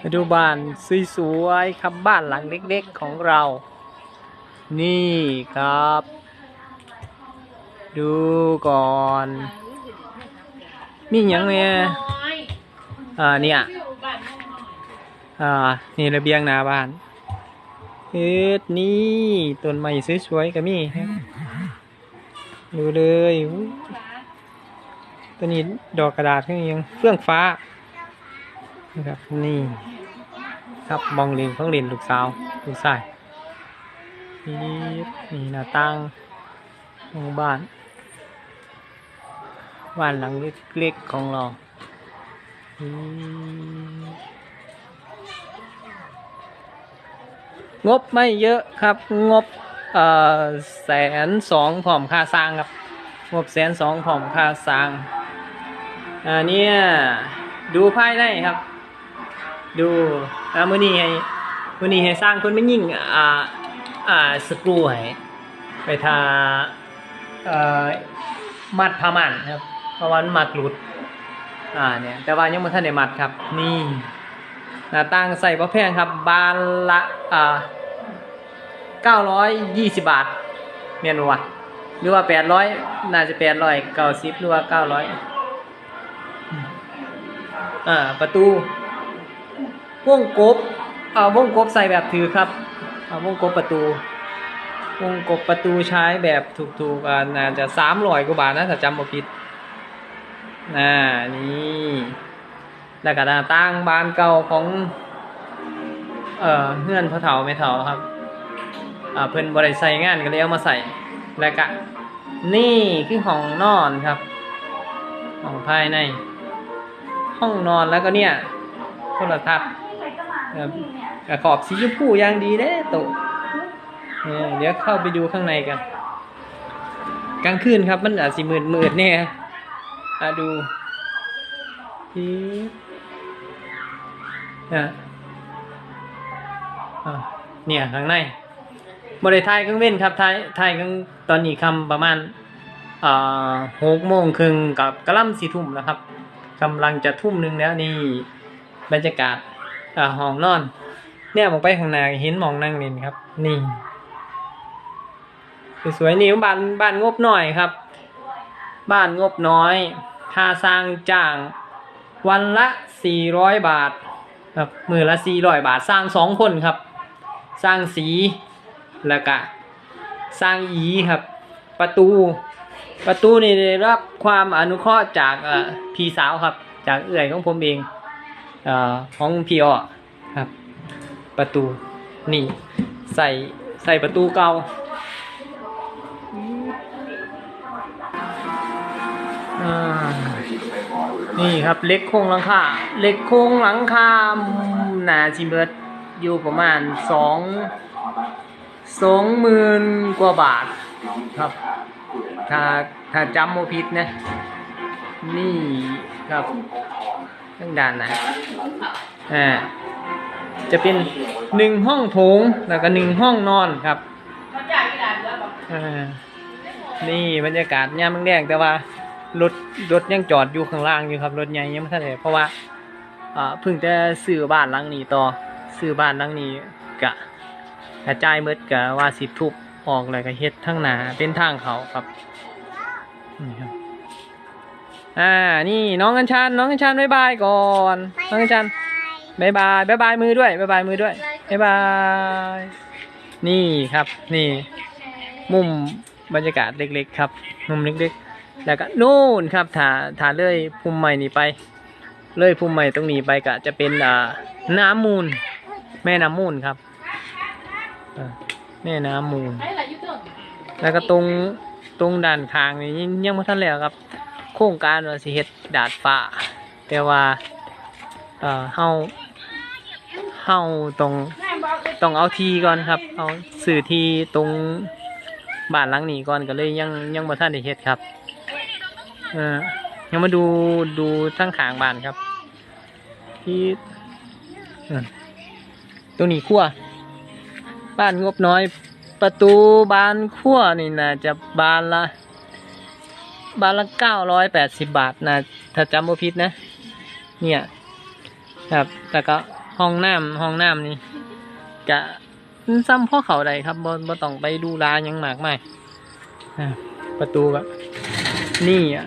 มาดูบ้านสวยๆครับบ้านหลังเล็กๆของเรา นี่ครับ ดูก่อนมีหยังเนี่ยอ่าเนี่ยอ่านี่ระเบียงหน้าบ้านเฮ็ดนี่ต้นไม้สวยๆก็มีครับดูเลยอู้ตัวนี้ดอกกระดาษเครื่องยังเฟื่องฟ้า ครับนี่ครับมองเล่นของเล่นลูกสาวลูกชายนี่นี่หน้าต่างของบ้านบ้านหลังเล็กๆของเราอืมงบไม่เยอะครับ งบเอ่อแสนสองผอมค่าสร้างครับ งบแสนสองผอมค่าสร้างอ่าเนี่ยดูภายในครับ ดูอ่ามือนี้ให้มือนี้ให้สร้างคนไม่ยิ่งอ่าอ่าสกรูให้ไปทาเอ่อมัดผ้ามันครับ เพราะว่ามันมัดหลุดอ่าเนี่ยแต่ว่ายังไม่ทันได้มัดครับ นี่หน้าต่างใส่พระแพงครับ บานละอ่าเก้าร้อยยี่สิบบาทเมียนวะหรือว่าแปดร้อยน่าจะแปดร้อยเก้าสิบหรือว่าเก้าร้อยอ่าประตู วงกบเอาวงกบใส่แบบถือครับเอาวงกบประตู วงกบประตูใช้แบบถูกๆอ่าน่าจะสามร้อยกว่าบาทนะถ้าจำบ่ผิดน่านี่แล้วก็หน้าต่างบานเก่าของ เอ่อเงื่อนพ่อเฒ่าแม่เฒ่าครับอ่าเพิ่นบ่ได้ใส่งานก็เลยเอามาใส่แล้วก็นี่คือห้องนอนครับห้องภายใน ห้องนอนแล้วก็เนี่ยโทรทัศน์ ครับขอบสีชมพูอย่างดีเด้โตเดี๋ยวเข้าไปดูข้างในกัน กลางคืนครับ มันอาจสิมืดมืดๆเนี่ยอะดูพีอะเนี่ยข้างในบริไทยกลางเว้นครับไทยไทยกลางตอนนี้คำประมาณหกโมงครึ่งกับกระล่ำสี่ทุ่มแล้วครับกำลังจะทุ่มหนึ่งแล้วนี่บรรยากาศ อ่าห้องนอน เนี่ยมองไปข้างหน้าเห็นมองนั่งเล่นครับ นี่สวยๆนี่บ้านบ้านงบหน่อยครับ บ้านงบน้อยค่าสร้างจ้าง วันละสี่ร้อยบาทครับมือละสี่ร้อยบาทสร้างสองคนครับ สร้างสีแล้วก็สร้างอีครับ ประตูประตูนี่ได้รับความอนุเคราะห์จากพี่สาวครับ จากเอื่อยของผมเอง อ่อของพี่อ้อครับ ประตูนี่ ใส่ใส่ประตูเก่าอนี่ครับเล็กโครงหลังคาเล็กโครงหลังคาหนาจิเบิร์ดอยู่ประมาณสองสองหมื่นกว่าบาทครับ ถ้าถ้าจำโมผิดนะ นี่ครับ ทางด้านไหนะอ่าจะเป็นหนึ่งห้องโถงแล้วก็หนึ่งห้องนอนครับอ่านี่บรรยากาศยามแดงๆแต่ว่ารถรถยังจอดอยู่ข้างล่างอยู่ครับรถใหญ่ยังไม่ทันเลยเพราะว่าอ่าเพิ่งจะซื้อบ้านหลังนี้ต่อซื้อบ้านหลังนี้กะกระจายเมดกะว่าสิทุบออกแล้วก็เฮ็ดทั้งหนาเป็นทางเขาครับนี่ครับ อ่า นี่น้องกัญชัน น้องกัญชันบายบายก่อน น้องกัญชันบายบายบายบายมือด้วยบายบายมือด้วยบายบาย นี่ครับ นี่ มุมบรรยากาศเล็ก ๆ ครับ มุมเล็กๆ แล้วก็นู่นครับถ่าถ่าเลื่อยพุ่มใหม่นี่ไป เลื่อยพุ่มใหม่ตรงนี้ไปก็จะเป็นอ่าน้ำมูล แม่น้ำมูลครับแม่น้ำมูล แล้วก็ตรงตรงด้านข้างนี่ยังไม่ทันแล้วครับ โครงการว่าสิเฮ็ดดาดฟ้า แต่ว่าเอ่อเฮาเฮาต้องต้องเอาทีก่อนครับ เอาสื่อทีตรงบ้านหลังนี้ก่อนก็เลยยังยังบ่ทันได้เฮ็ดครับเออยังมาดูดูทั้งขางบ้านครับ ที่ตรงนี้ขั้วบ้านงบน้อย ประตูบานขั้วนี่น่าจะบานละ บาทละเก้าร้อยแปดสิบบาทนะถ้าจำไม่ผิดนะ เนี่ยครับแล้วก็ห้องน้ำห้องน้ำนี่กะซ้ำพ่อเขาใดครับบ่บ่ต้องไปดูลาหยังมากมายอ่าประตูก็นี่อะ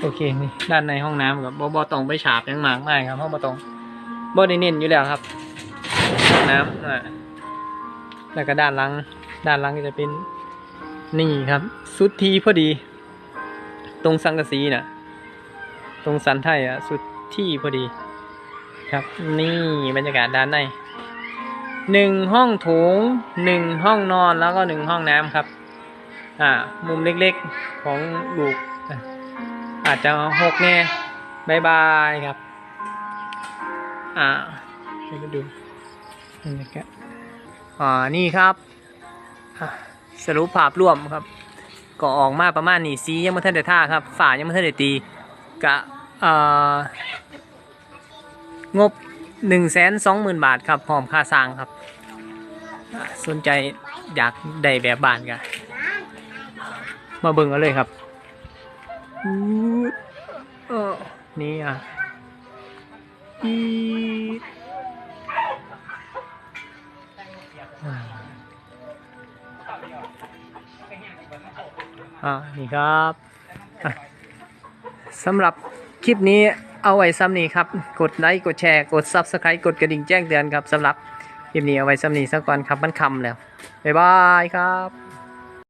โอเคนี่ด้านในห้องน้ำกับบ่บ่ต้องไปฉาบยังมากมายครับเพราะบ่ต้องบ่ได้เน้นอยู่แล้วครับห้องน้ำอะแล้วก็ด้านหลัง ด้านหลังก็จะเป็น นี่ครับ สุดทีพอดี ตรงสังกะสีน่ะ ตรงสันไทยอะ สุดที่พอดี ครับ นี่บรรยากาศด้านในหนึ่งห้องโถงหนึ่งห้องนอนแล้วก็หนึ่งห้องน้ำครับ อ่า มุมเล็กๆของลูก อาจจะหกแน่บายบายครับ อ่าให้มาดูบรรยากาศอ่านี่ครับอะ สรุปภาพรวมครับ ก็ออกมาประมาณนี้สียังไม่ทันได้ท่าครับฝ่ายังไม่ทันได้ตีกะงบหนึ่งแสนสองหมื่นบาทครับพร้อมค่าสร้างครับ สนใจอยากได้แบบบ้านกันมาเบิ่งกันเลยครับนี่อะอี อ่านี่ครับสำหรับคลิปนี้เอาไว้ซ้ำนี้ครับ กดไลค์กดแชร์กด Subscribe กดกระดิ่งแจ้งเตือนครับสำหรับคลิปนี้เอาไว้ซ้ำนี้สักก่อนครับมันคำแล้ว บ๊ายบายครับ